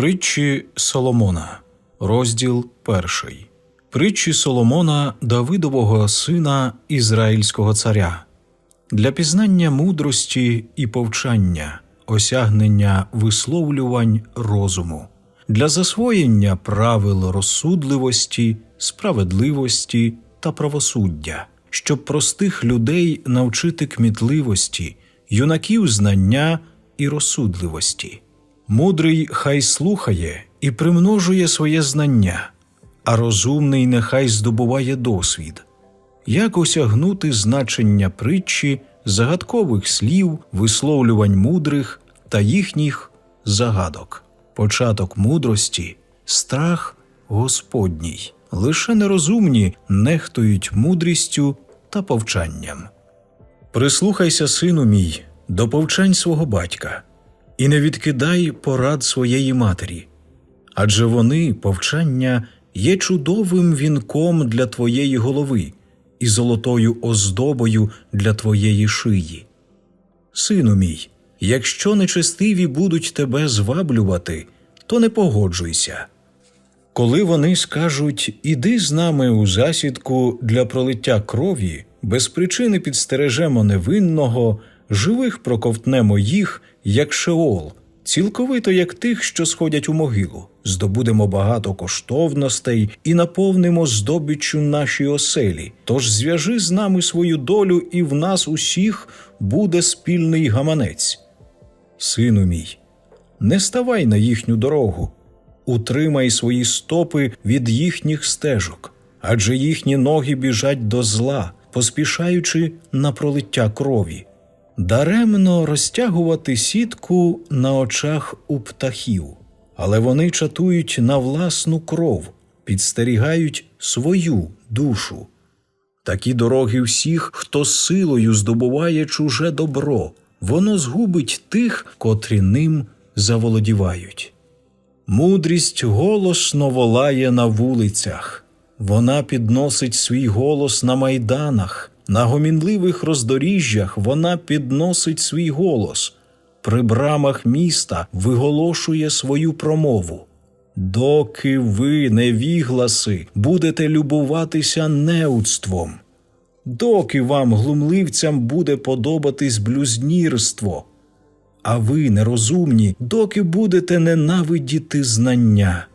Притчі Соломона, розділ перший. Притчі Соломона Давидового сина Ізраїльського царя. Для пізнання мудрості і повчання, осягнення висловлювань розуму, для засвоєння правил розсудливості, справедливості та правосуддя, щоб простих людей навчити кмітливості, юнаків знання і розсудливості. Мудрий хай слухає і примножує своє знання, а розумний нехай здобуває досвід. Як осягнути значення притчі, загадкових слів, висловлювань мудрих та їхніх загадок. Початок мудрості страх Господній. Лише нерозумні нехтують мудрістю та повчанням. Прислухайся, сину мій, до повчань свого батька, і не відкидай порад своєї матері, адже вони, повчання, є чудовим вінком для твоєї голови і золотою оздобою для твоєї шиї. Сину мій, якщо нечестиві будуть тебе зваблювати, то не погоджуйся. Коли вони скажуть Іди з нами у засідку для пролиття крові, без причини підстережемо невинного, живих проковтнемо їх, як шеол, цілковито як тих, що сходять у могилу, здобудемо багато коштовностей і наповнимо здобиччю наші оселі. Тож зв'яжи з нами свою долю, і в нас усіх буде спільний гаманець. Сину мій, не ставай на їхню дорогу, утримай свої стопи від їхніх стежок, адже їхні ноги біжать до зла, поспішаючи на пролиття крові. Даремно розтягувати сітку на очах у птахів, але вони чатують на власну кров, підстерігають свою душу. Такі дороги всіх, хто силою здобуває чуже добро, воно згубить тих, котрі ним заволодівають. Мудрість голосно волає на вулицях, вона підносить свій голос на майданах, на гомінливих роздоріжжях вона підносить свій голос, при брамах міста виголошує свою промову. Доки ви, невігласи, будете любуватися неудством, доки вам, глумливцям, буде подобатись блюзнірство, а ви, нерозумні, доки будете ненавидіти знання.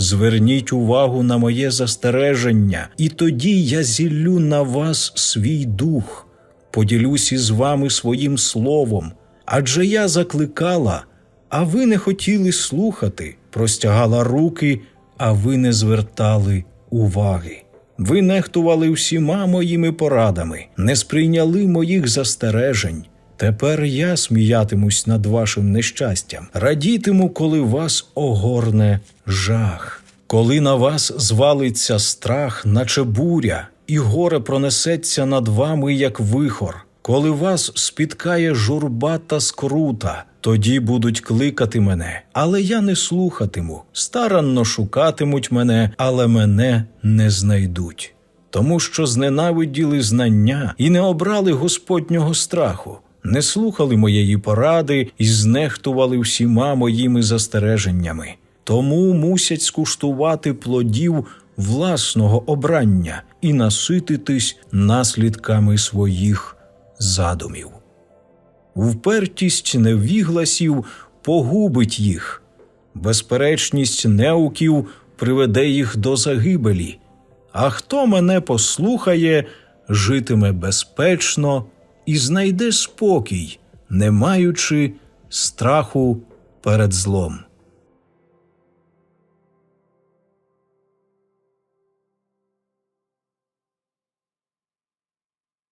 Зверніть увагу на моє застереження, і тоді я зіллю на вас свій дух, поділюсь із вами своїм словом, адже я закликала, а ви не хотіли слухати, простягала руки, а ви не звертали уваги. Ви нехтували всіма моїми порадами, не сприйняли моїх застережень. Тепер я сміятимусь над вашим нещастям, радітиму, коли вас огорне жах, коли на вас звалиться страх, наче буря, і горе пронесеться над вами, як вихор, коли вас спіткає журба та скрута, тоді будуть кликати мене, але я не слухатиму, старанно шукатимуть мене, але мене не знайдуть. Тому що зненавиділи знання і не обрали Господнього страху не слухали моєї поради і знехтували всіма моїми застереженнями, тому мусять скуштувати плодів власного обрання і насититись наслідками своїх задумів. Впертість невігласів погубить їх, безперечність неуків приведе їх до загибелі. А хто мене послухає, житиме безпечно і знайде спокій, не маючи страху перед злом.